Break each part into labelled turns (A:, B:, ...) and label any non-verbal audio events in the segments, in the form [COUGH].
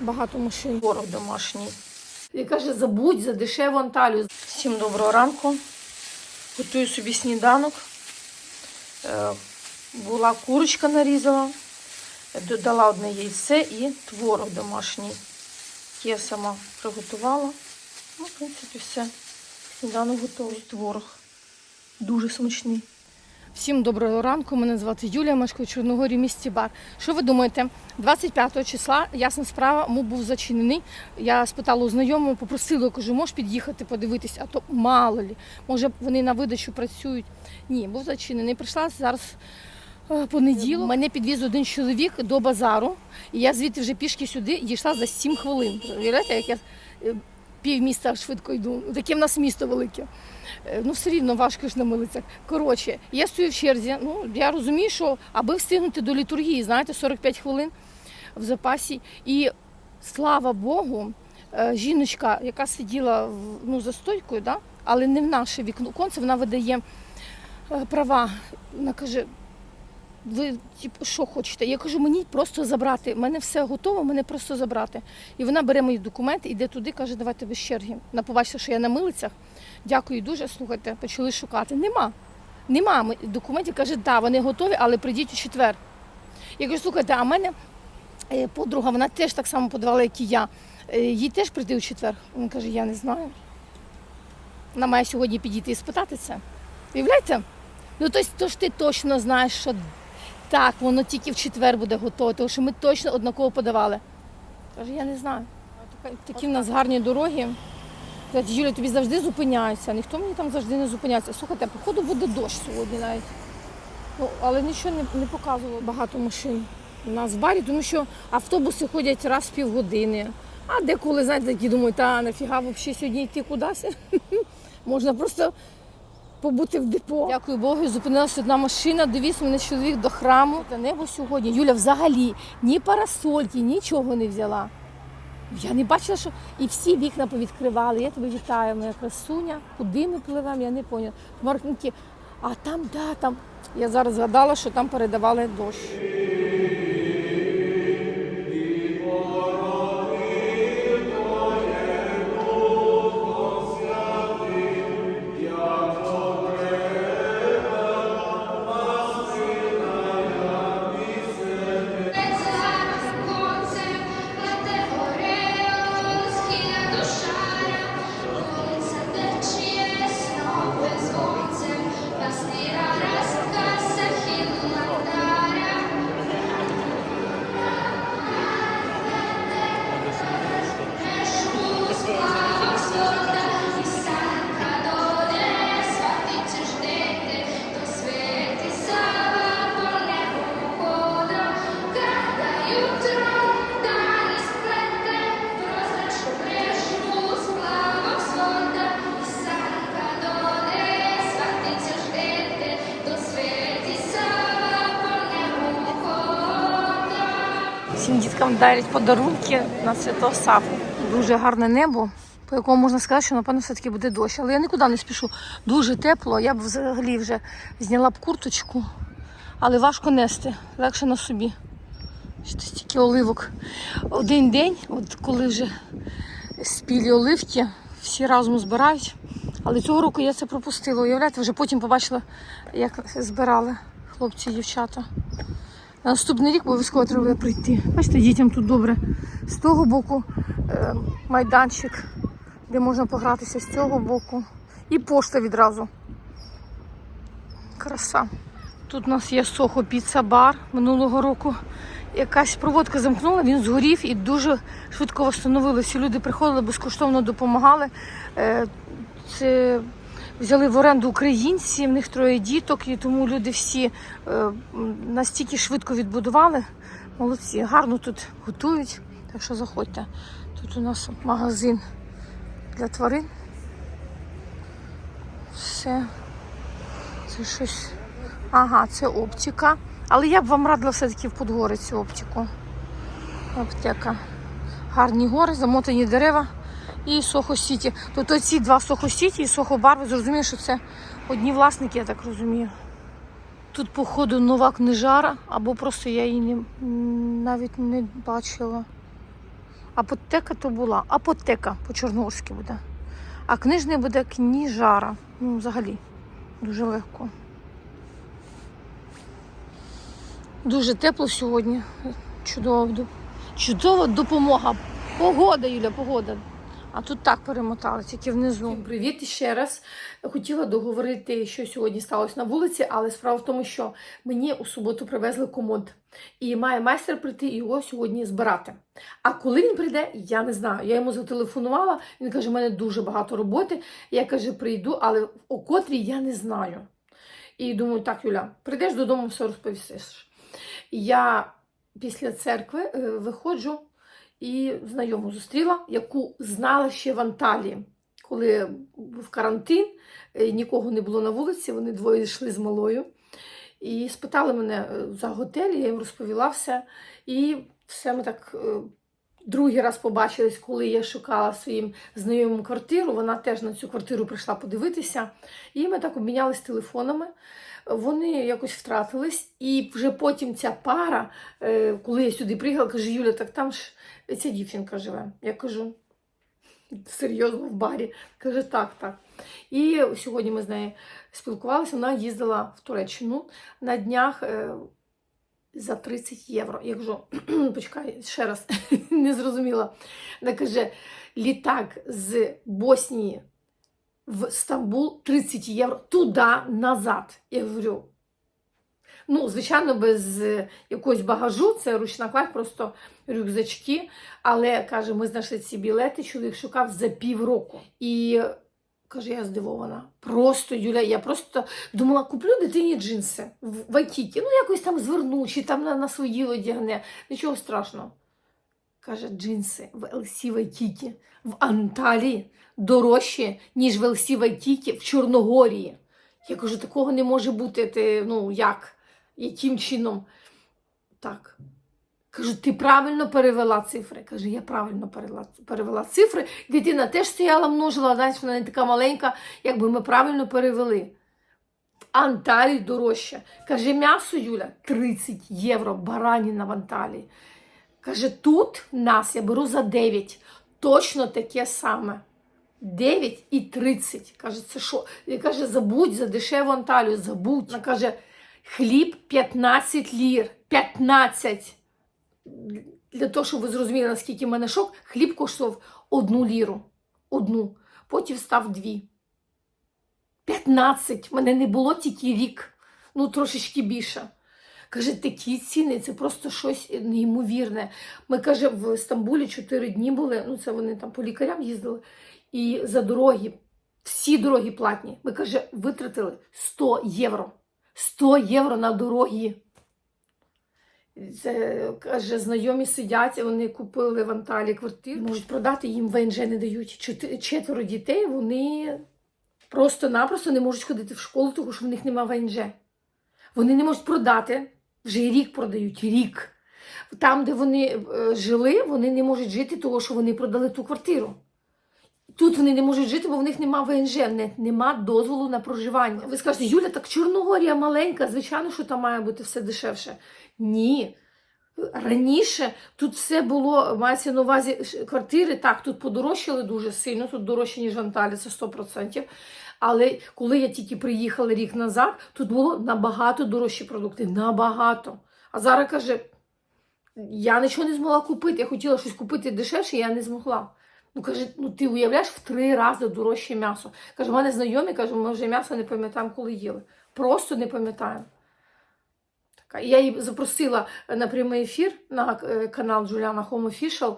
A: багато машин. Ворог домашній. І каже, забудь за дешеву Анталію. Всім доброго ранку. Готую собі сніданок. Е, Була курочка нарізала, додала одне яйце і творог домашній. Я сама приготувала. Ну, в принципі, все. Сніданок готовий. Творог. Дуже смачний. Всім доброго ранку. Мене звати Юлія, мешкаю в Чорногорі, місті Бар. Що ви думаєте? 25 числа, ясна справа, му був зачинений. Я спитала у знайомого, попросила, кажу, можеш під'їхати подивитись, а то мало лі. Може, вони на видачу працюють. Ні, був зачинений. Прийшла зараз е, понеділок. Мене підвіз один чоловік до базару, і я звідти вже пішки сюди дійшла за 7 хвилин. Уявляєте, як я е, пів міста швидко йду. Таке в нас місто велике. Е, Ну, все рівно важко ж на милицях. Коротше, я стою в черзі. Ну, я розумію, що аби встигнути до літургії, знаєте, 45 хвилин в запасі. І слава Богу, е, жіночка, яка сиділа ну, за стойкою, да? але не в наше вікно конце, вона видає е, права. Вона каже, ви типу, що хочете? Я кажу, мені просто забрати. У мене все готово, мене просто забрати. І вона бере мої документи, іде туди, каже, давайте без черги. Вона побачила, що я на милицях. Дякую дуже. Слухайте, почали шукати. Нема. Нема документів. Каже, так, вони готові, але прийдіть у четвер. Я кажу, слухайте, а в мене е, подруга, вона теж так само подавала, як і я. Е, Їй теж прийти у четвер. Вона каже, я не знаю. Вона має сьогодні підійти і спитати це. Уявляєте? Ну, тобто, то ж ти точно знаєш, що так, воно тільки в четвер буде готове, тому що ми точно однаково подавали. Каже, я не знаю. Такі в нас гарні дороги. Кажуть, Юля, тобі завжди зупиняються. Ніхто мені там завжди не зупиняється. Слухайте, походу буде дощ сьогодні навіть. Ну, але нічого не, не показувало багато машин у нас в барі, тому що автобуси ходять раз в півгодини. А деколи, знаєте, такі думають, та нафіга взагалі сьогодні йти кудись. [LAUGHS] Можна просто побути в депо. Дякую Богу, зупинилася одна машина, довіз мене чоловік до храму. Та небо сьогодні. Юля взагалі ні парасольки, нічого не взяла. Я не бачила, що і всі вікна повідкривали. Я тебе вітаю, моя красуня. Куди ми пливемо, я не поняла. Маркники, а там, да, там. Я зараз згадала, що там передавали дощ. Всім дарять подарунки на свято Сафу. Дуже гарне небо, по якому можна сказати, що напевно все-таки буде дощ. Але я нікуди не спішу. Дуже тепло. Я б взагалі вже зняла б курточку, але важко нести, легше на собі. Що стільки оливок. Один день, от коли вже спілі оливки, всі разом збирають. Але цього року я це пропустила. Уявляєте, вже потім побачила, як збирали хлопці і дівчата. На наступний рік обов'язково треба прийти. Бачите, дітям тут добре. З того боку е, майданчик, де можна погратися з цього боку. І пошта відразу. Краса. Тут у нас є Сохо Піца Бар минулого року. Якась проводка замкнула, він згорів і дуже швидко встановили. Всі люди приходили, безкоштовно допомагали. Е, Це взяли в оренду українці, в них троє діток, і тому люди всі е, настільки швидко відбудували. Молодці, гарно тут готують. Так що заходьте. Тут у нас магазин для тварин. Все. Це щось. Ага, це оптика. Але я б вам радила все-таки в Подгорицю оптику. Аптека. Гарні гори, замотані дерева і Сохо Сіті. Тобто ці два Сохо Сіті і Сохо Бар, ви зрозуміли, що це одні власники, я так розумію. Тут, походу, нова книжара, або просто я її не, навіть не бачила. Апотека то була. Апотека по-чорногорськи буде. А книжний буде кніжара. Ну, взагалі, дуже легко. Дуже тепло сьогодні. Чудова, до- чудова допомога. Погода, Юля, погода. А тут так перемотали, тільки внизу. Привіт ще раз. Хотіла договорити, що сьогодні сталося на вулиці, але справа в тому, що мені у суботу привезли комод. І має майстер прийти його сьогодні збирати. А коли він прийде, я не знаю. Я йому зателефонувала, він каже, у мене дуже багато роботи. Я каже, прийду, але о котрій я не знаю. І думаю, так, Юля, прийдеш додому, все розповісиш. Я після церкви е, виходжу і знайому зустріла, яку знала ще в Анталії. Коли був карантин, е, нікого не було на вулиці, вони двоє йшли з малою. І спитали мене е, за готель, я їм розповіла все. І все ми так е, другий раз побачились, коли я шукала своїм знайомим квартиру. Вона теж на цю квартиру прийшла подивитися. І ми так обмінялись телефонами. Вони якось втратились, і вже потім ця пара, е, коли я сюди приїхала, каже: Юля, так там ж ця дівчинка живе. Я кажу, серйозно в барі. Каже, так, так. І сьогодні ми з нею спілкувалися. Вона їздила в Туреччину на днях е, за 30 євро. Я кажу, почекай, ще раз [LAUGHS] не зрозуміла. Вона каже, літак з Боснії в Стамбул 30 євро туди назад. Я говорю. Ну, звичайно, без е, якогось багажу, це ручна кладь, просто рюкзачки. Але каже, ми знайшли ці білети, чоловік шукав за півроку. І каже, я здивована. Просто Юля, я просто думала, куплю дитині джинси в Вайкікі. Ну, якось там зверну, чи там на, на свої одягне. Нічого страшного. Каже, джинси в LC Вайкікі в Анталії дорожчі, ніж в LC Вайкікі в Чорногорії. Я кажу, такого не може бути. Ти, ну як? Яким чином? Так. Кажу, ти правильно перевела цифри. Каже, я правильно перевела, перевела цифри. Дитина теж стояла, множила, навіть вона не така маленька, якби ми правильно перевели. В дорожче. Каже, м'ясо Юля 30 євро, бараніна в Анталії. Каже, тут нас я беру за 9. Точно таке саме. 9 і 30. Каже, це що? Я каже, забудь за дешеву Анталію, забудь. Вона каже, хліб 15 лір. 15. Для того, щоб ви зрозуміли, наскільки в мене шок, хліб коштував одну ліру. Одну. Потім став дві. 15. В мене не було тільки рік. Ну, трошечки більше. Каже, такі ціни, це просто щось неймовірне. Ми, каже, в Стамбулі 4 дні були, ну це вони там по лікарям їздили, і за дороги, всі дороги платні. Ми, каже, витратили 100 євро. 100 євро на дороги. Це, каже, знайомі сидять, вони купили в Анталії квартиру, можуть продати, їм ВНЖ не дають. Чотири- Четверо дітей, вони просто-напросто не можуть ходити в школу, тому що в них немає ВНЖ. Вони не можуть продати, вже і рік продають, рік. Там, де вони е, жили, вони не можуть жити, тому що вони продали ту квартиру. Тут вони не можуть жити, бо в них немає ВНЖ, в них нема дозволу на проживання. Ви скажете, Юля, так Чорногорія маленька, звичайно, що там має бути все дешевше. Ні. Раніше тут все було, мається на увазі квартири, так, тут подорожчали дуже сильно, тут дорожче, ніж в Анталії, це 100%. Але коли я тільки приїхала рік назад, тут було набагато дорожчі продукти. Набагато. А зараз каже, я нічого не змогла купити. Я хотіла щось купити дешевше, я не змогла. Ну каже, ну ти уявляєш в три рази дорожче м'ясо. Каже, в мене знайомі, каже, ми вже м'ясо не пам'ятаємо, коли їли. Просто не пам'ятаємо. Я її запросила на прямий ефір на е, канал Джуляна Home Official.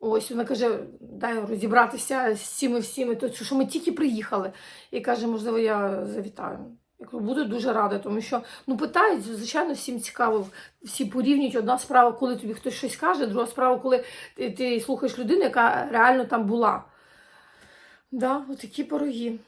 A: Ось вона каже, дай розібратися з цими всіми, що ми тільки приїхали. І каже, можливо, я завітаю. Я кажу, буду дуже рада, тому що ну питають, звичайно, всім цікаво, всі порівнюють. Одна справа, коли тобі хтось щось каже, друга справа, коли ти, ти слухаєш людину, яка реально там була. Да, отакі пироги.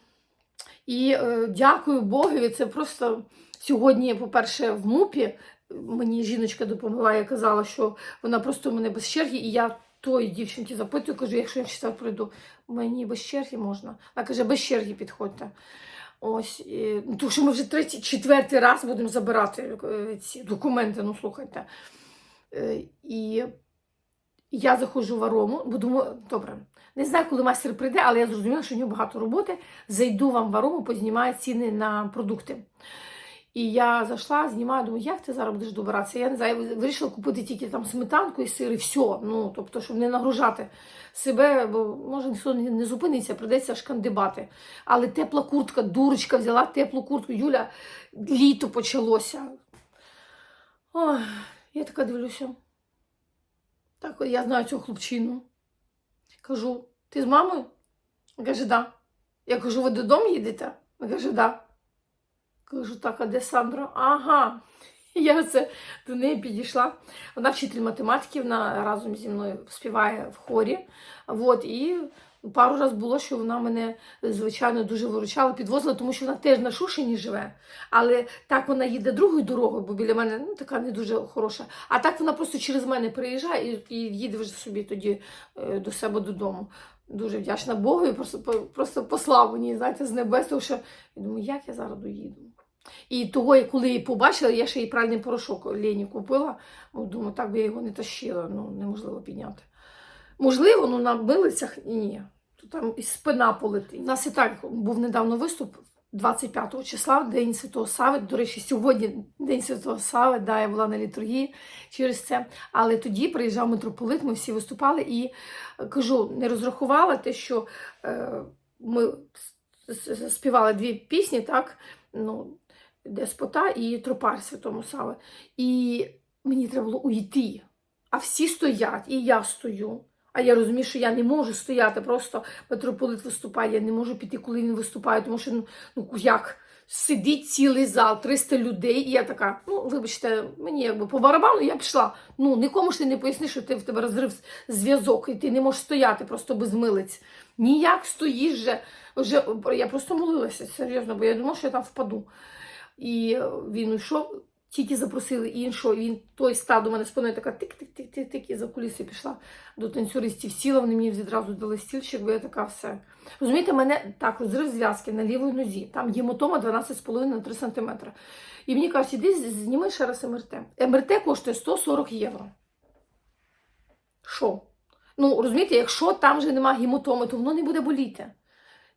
A: І е, дякую Богові. Це просто сьогодні, по-перше, в МУПі мені жіночка допомогла, я казала, що вона просто у мене без черги, і я тої дівчинки запитую, кажу, якщо я в четвер прийду, мені без черги можна. Вона каже, без черги підходьте. Ось, і, ну, тому що ми вже третій, четвертий раз будемо забирати е, ці документи, ну слухайте. Е, і я заходжу в арому, бо думаю, добре, не знаю, коли майстер прийде, але я зрозуміла, що в нього багато роботи. Зайду вам в арому, познімаю ціни на продукти. І я зайшла, знімаю, думаю, як ти зараз будеш добиратися? Я не знаю, вирішила купити тільки там сметанку і сир, і все. Ну, тобто, щоб не нагружати себе, бо може ніхто не, зупиниться, прийдеться шкандибати. Але тепла куртка, дурочка взяла теплу куртку. Юля, літо почалося. Ой, я така дивлюся. Так, я знаю цього хлопчину. Кажу, ти з мамою? Він каже, да. Я кажу, ви додому їдете? Він каже, да. Кажу, так, а де Сандра? Ага. Я це до неї підійшла. Вона вчитель математики, вона разом зі мною співає в хорі. От, і пару разів було, що вона мене, звичайно, дуже виручала, підвозила, тому що вона теж на Шушині живе. Але так вона їде другою дорогою, бо біля мене ну, така не дуже хороша. А так вона просто через мене приїжджає і, їде вже собі тоді е, до себе додому. Дуже вдячна Богу і просто, просто послав мені, знаєте, з небес, тому що я думаю, як я зараз доїду. І того, коли її побачила, я ще й пральний порошок Лені купила. Думаю, так би я його не тащила, ну неможливо підняти. Можливо, ну на милицях ні. То там і спина полетить. У нас і так був недавно виступ 25 числа, День Святого Сави. До речі, сьогодні День Святого Сави, да, я була на літургії через це. Але тоді приїжджав митрополит, ми всі виступали і е, кажу, не розрахувала те, що е, ми співали дві пісні, так? Ну, Деспота і Тропар Святому Сави. І мені треба було уйти. А всі стоять, і я стою. А я розумію, що я не можу стояти, просто митрополит виступає, я не можу піти, коли він виступає, тому що ну, ну як сидить цілий зал, 300 людей, і я така, ну вибачте, мені якби по барабану я пішла. Ну нікому ж ти не поясниш, що ти в тебе розрив зв'язок, і ти не можеш стояти просто без милиць. Ніяк стоїш же. Вже я просто молилася серйозно, бо я думала, що я там впаду. І він йшов, тільки запросили іншого, і він той став до мене спиною така тик-тик-тик-тик-тик, і за куліси пішла до танцюристів, сіла, вони мені відразу дали стільчик, бо я така все. Розумієте, мене так розрив зв'язки на лівій нозі. Там гематома 12,5 на 3 см. І мені кажуть, іди зніми ще раз МРТ. МРТ коштує 140 євро. Що? Ну, розумієте, якщо там вже немає гематоми, то воно не буде боліти.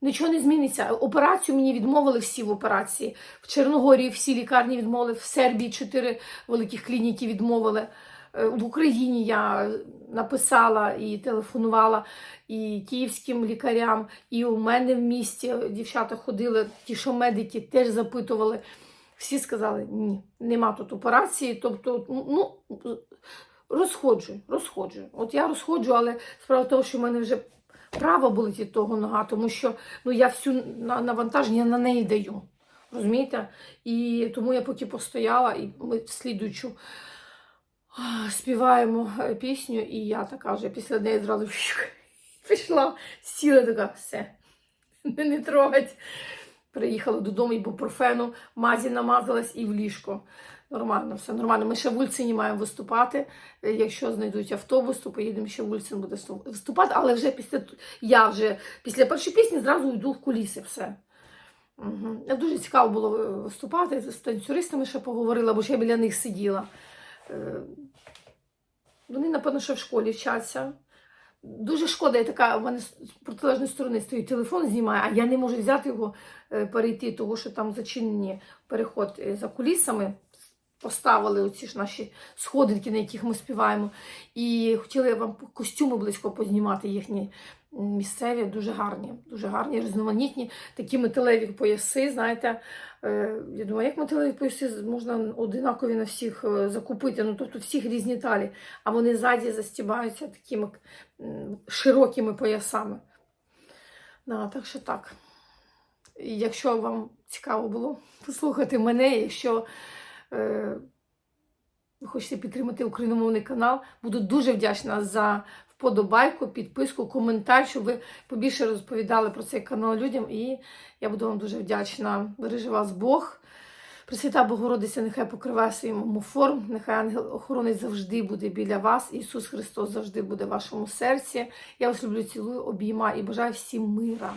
A: Нічого не зміниться. Операцію мені відмовили всі в операції. В Чорногорії всі лікарні відмовили, в Сербії чотири великих клініки відмовили. Е, В Україні я написала і телефонувала і київським лікарям, і у мене в місті дівчата ходили, ті, що медики теж запитували. Всі сказали, ні, нема тут операції. Тобто, ну, розходжу, розходжу. От я розходжу, але справа тому, що в мене вже права болить від того нога, тому що ну, я всю навантаження на неї даю. Розумієте? І тому я поки постояла, і ми слідуючу співаємо е, пісню, і я така вже після неї зразу [LAUGHS] пішла, сіла така, все, не, трогать. Приїхала додому, ібупрофену, мазі намазалась і в ліжко. Нормально, все нормально. Ми ще в Ульцині маємо виступати. Е, Якщо знайдуть автобус, то поїдемо ще в Ульцин буде виступати. Але вже після я вже після першої пісні зразу йду в куліси. Все. Угу. Дуже цікаво було е, виступати. З танцюристами ще поговорила, бо ж я біля них сиділа. Вони, напевно, ще в школі вчаться. Дуже шкода, я така, в мене з протилежної сторони стоїть телефон, знімає, а я не можу взяти його, перейти, тому що там зачинені переход за кулісами. Поставили оці ж наші сходинки, на яких ми співаємо. І хотіла я вам костюми близько познімати їхні місцеві, дуже гарні, дуже гарні, різноманітні, такі металеві пояси, знаєте. Е, Я думаю, як металеві пояси можна одинакові на всіх е, закупити, ну тобто всіх різні талі, а вони ззаді застібаються такими широкими поясами. Да, так що так. Якщо вам цікаво було послухати мене, якщо ви хочете підтримати україномовний канал, буду дуже вдячна за вподобайку, підписку, коментар, щоб ви побільше розповідали про цей канал людям. І я буду вам дуже вдячна. Бережи вас Бог. Пресвята Богородиця, нехай покриває своїм омоформ, нехай ангел охоронець завжди буде біля вас. Ісус Христос завжди буде в вашому серці. Я вас люблю, цілую, обіймаю і бажаю всім мира.